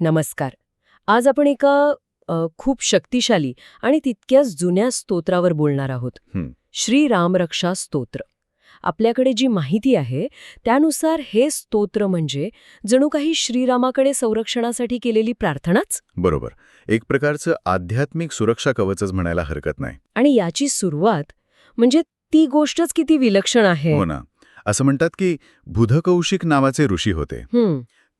नमस्कार. आज आपण एका खूप शक्तिशाली आणि तितक्याच जुन्या स्तोत्रावर बोलणार आहोत. श्री रामरक्षा स्तोत्र. आपल्याकडे जी माहिती आहे त्यानुसार हे स्तोत्र म्हणजे जणू काही श्रीरामाकडे संरक्षणासाठी केलेली प्रार्थनाच? बरोबर. एक प्रकारचं आध्यात्मिक सुरक्षा कवचच म्हणायला हरकत नाही. आणि याची सुरुवात म्हणजे ती गोष्टच किती विलक्षण आहे. हो ना. असं म्हणतात की बुधकौशिक नावाचे ऋषी होते.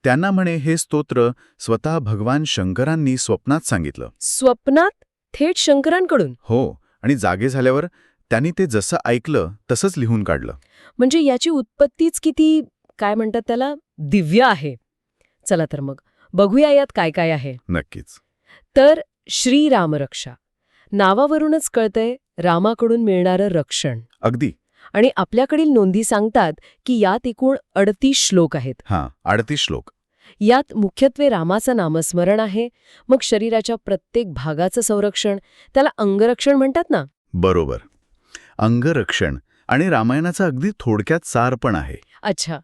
त्यांना म्हणे हे स्तोत्र स्वतः भगवान शंकरांनी स्वप्नात सांगितलं. स्वप्नात? थेट शंकरांकडून? हो आणि जागे झाल्यावर त्यांनी ते जसं ऐकलं तसंच लिहून काढलं. म्हणजे याची उत्पत्तीच किती काय म्हणतात त्याला दिव्य आहे. चला तर मग बघूया यात काय काय आहे. नक्कीच. तर श्रीरामरक्षा नावावरूनच कळतंय रामाकडून मिळणारं रक्षण. अगदी. आणि आपल्याकडील नोंदी सांगतात की यात एकूण अडतीस श्लोक आहेत. हां अडतीस श्लोक. यात मुख्यत्वे रामाचं नामस्मरण आहे मग शरीराच्या प्रत्येक भागाचं संरक्षण त्याला अंगरक्षण म्हणतात ना? बरोबर. अंगरक्षण आणि रामायणाचा अगदी थोडक्यात सार पण आहे. अच्छा.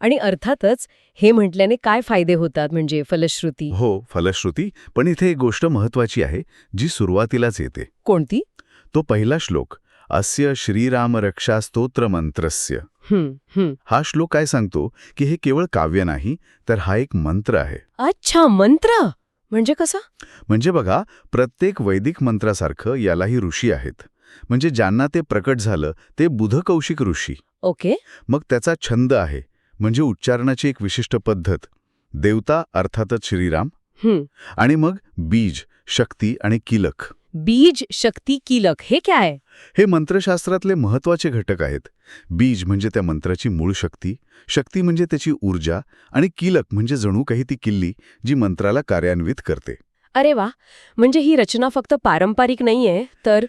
आणि अर्थातच हे म्हटल्याने काय फायदे होतात म्हणजे फलश्रुती? हो फलश्रुती पण इथे एक गोष्ट महत्वाची आहे जी सुरुवातीलाच येते. कोणती? तो पहिला श्लोक अस्य श्रीराम रक्षा स्तोत्र मंत्रस्य हं, श्लोक काय सांगतो की हे केवळ काव्य नाही तर हा एक मंत्र आहे. अच्छा मंत्र? म्हणजे कसा? म्हणजे बघा प्रत्येक वैदिक मंत्रासारखं यालाही ऋषी आहेत. म्हणजे ज्यांना ते प्रकट झालं ते बुधकौशिक ऋषी. ओके. मग त्याचा छंद आहे म्हणजे उच्चारणाची एक विशिष्ट पद्धत. देवता अर्थातच श्रीराम. आणि मग बीज शक्ती आणि किलक. बीज शक्ती कीलक हे काय? आहे हे मंत्रशास्त्रातले महत्त्वाचे घटक आहेत. बीज म्हणजे त्या मंत्राची मूळ शक्ती शक्ती म्हणजे त्याची ऊर्जा आणि किलक म्हणजे जणू काही ती किल्ली जी मंत्राला कार्यान्वित करते. अरे वा म्हणजे ही रचना फक्त पारंपरिक नाहीये तर?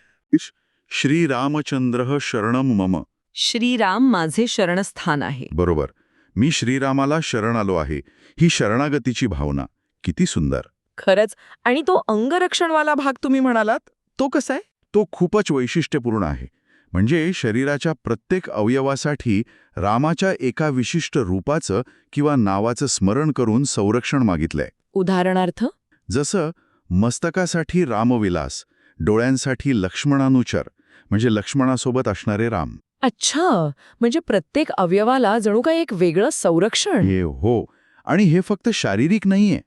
श्रीरामचंद्र शरणम मम. श्रीराम माझे शरणस्थान आहे. बरोबर. मी श्रीरामाला शरण आलो आहे. ही शरणागतीची भावना. किती सुंदर. खरंच. आणि तो अंगरक्षणवाला भाग तुम्ही म्हणालात? तो कसा आहे? तो खूपच वैशिष्ट्यपूर्ण आहे. म्हणजे शरीराच्या प्रत्येक अवयवासाठी रामाच्या एका विशिष्ट रूपाचं किंवा नावाचं स्मरण करून संरक्षण मागितलंय. उदाहरणार्थ? जसं मस्तकासाठी रामविलास डोळ्यांसाठी लक्ष्मणानुचर म्हणजे लक्ष्मणासोबत असणारे राम. अच्छा. म्हणजे प्रत्येक अवयवाला जणू काही एक वेगळं संरक्षण. हे हो. आणि हे फक्त शारीरिक नाहीये.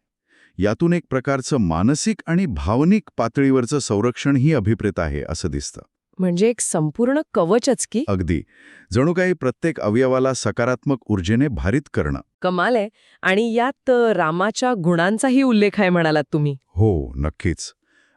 यातून एक प्रकारचं मानसिक आणि भावनिक पातळीवरचं संरक्षणही अभिप्रेत आहे असं दिसतं. म्हणजे एक संपूर्ण कवचच की? अगदी. जणू काही प्रत्येक अवयवाला सकारात्मक ऊर्जेने भारित करणं. कमाल आहे. आणि यात रामाच्या गुणांचाही उल्लेख आहे म्हणालात तुम्ही. हो नक्कीच.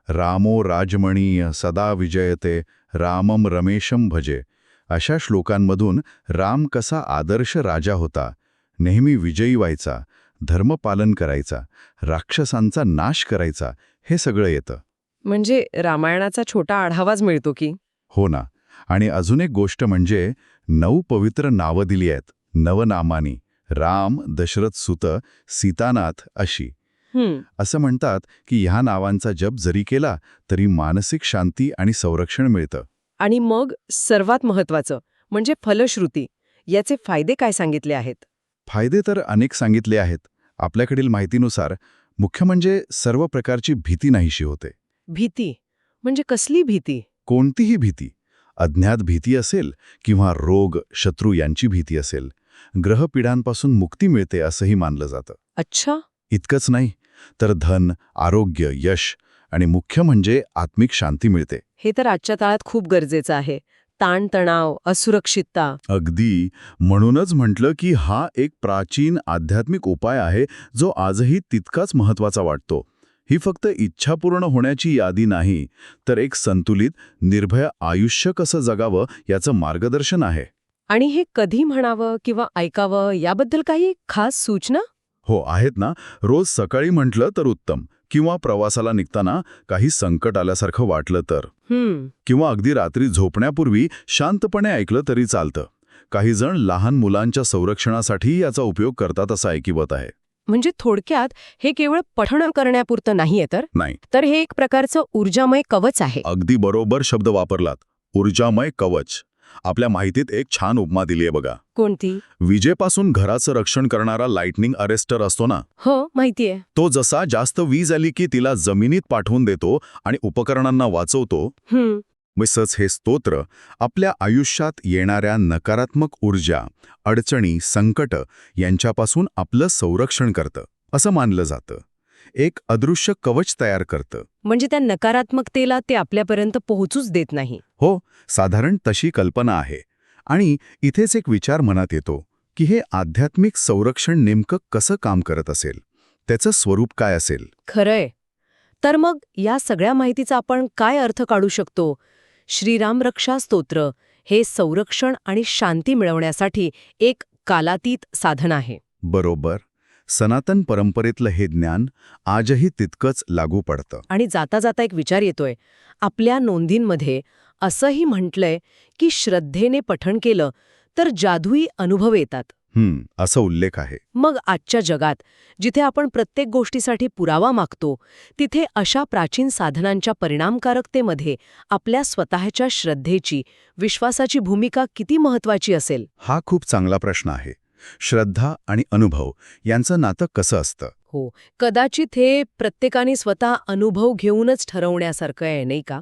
रामो राजमणीय सदा विजयते रामम रमेशम भजे. अशा श्लोकांमधून राम कसा आदर्श राजा होता नेहमी विजयी व्हायचा धर्मपालन करायचा राक्षसांचा नाश करायचा हे सगळं येतं. म्हणजे रामायणाचा छोटा आढावाच मिळतो की? हो ना. आणि अजून एक गोष्ट म्हणजे नऊ पवित्र नावं दिली आहेत. नवनामानी राम दशरथ सुत सीतानाथ अशी. असं म्हणतात की ह्या नावांचा जप जरी केला तरी मानसिक शांती आणि संरक्षण मिळतं. आणि मग सर्वात महत्वाचं म्हणजे फलश्रुती याचे फायदे काय सांगितले आहेत? फायदे तर अनेक सांगितले आहेत. आपल्याकडील माहितीनुसार मुख्य म्हणजे सर्व प्रकारची भीती नाहीशी होते. भीती? म्हणजे कसली भीती? कोणतीही भीती. अज्ञात भीती असेल किंवा रोग शत्रू यांची भीती असेल. ग्रहपिढांपासून मुक्ती मिळते असंही मानलं जातं. अच्छा. इतकंच नाही तर धन आरोग्य यश आणि मुख्य म्हणजे आत्मिक शांती मिळते. हे तर आजच्या काळात खूप गरजेचं आहे. ताणतणाव असुरक्षितता. अगदी. म्हणूनच म्हटलं की हा एक प्राचीन आध्यात्मिक उपाय आहे जो आजही तितकाच महत्त्वाचा वाटतो. ही फक्त इच्छा पूर्ण होण्याची यादी नाही तर एक संतुलित निर्भय आयुष्य कसं जगावं याचं मार्गदर्शन आहे. आणि हे कधी म्हणावं किंवा ऐकावं याबद्दल काही खास सूचना? हो आहेत ना. रोज सकाळी म्हटलं तर उत्तम. किंवा प्रवासाला निघताना काही संकट आल्यासारखं वाटलं तर. किंवा अगदी रात्री झोपण्यापूर्वी शांतपणे ऐकलं तरी चालतं. काही जण लहान मुलांच्या संरक्षणासाठी याचा उपयोग करतात असं ऐकिवत आहे. म्हणजे थोडक्यात हे केवळ पठण करण्यापुरतं नाहीये तर? नाही. तर हे एक प्रकारचं ऊर्जामय कवच आहे. अगदी बरोबर शब्द वापरलात. ऊर्जामय कवच. आपल्या माहितीत एक छान उपमा दिली आहे बघा. कोणती? विजेपासून घराचं रक्षण करणारा लाइटनिंग अरेस्टर असतो ना? हो माहितीये. तो जसा जास्त वीज आली की तिला जमिनीत पाठवून देतो आणि उपकरणांना वाचवतो हम्म. मिसच हे स्तोत्र आपल्या आयुष्यात येणाऱ्या नकारात्मक ऊर्जा अडचणी संकट यांच्यापासून आपलं संरक्षण करतं असं मानलं जातं. एक अदृश्य कवच तयार करतं. म्हणजे त्या नकारात्मकतेला ते आपल्यापर्यंत पोहोचूच देत नाही. हो साधारण तशी कल्पना आहे. आणि इथेच एक विचार मनात येतो की हे आध्यात्मिक संरक्षण नेमकं कसं काम करत असेल? त्याचं स्वरूप काय असेल? खरंय. तर मग या सगळ्या माहितीचा आपण काय अर्थ काढू शकतो? श्रीराम रक्षा स्तोत्र हे संरक्षण आणि शांती मिळवण्यासाठी एक कालातीत साधन आहे. बरोबर. सनातन परंपरेतलं हे ज्ञान आजही तितकंच लागू पडतं. आणि जाता जाता एक विचार येतोय. आपल्या नोंदींमध्ये असंही म्हटलंय की श्रद्धेने पठण केलं तर जादुई अनुभव येतात. हं, असा उल्लेख आहे. मग आजच्या जगात जिथे आपण प्रत्येक गोष्टीसाठी पुरावा मागतो तिथे अशा प्राचीन साधनांच्या परिणामकारकतेमध्ये आपल्या स्वतःच्या श्रद्धेची विश्वासाची भूमिका किती महत्वाची असेल? हा खूप चांगला प्रश्न आहे. श्रद्धा आणि अनुभव यांचं नातं कसं असतं? हो. कदाचित हे प्रत्येकाने स्वतः अनुभव घेऊनच ठरवण्यासारखं आहे नाही का?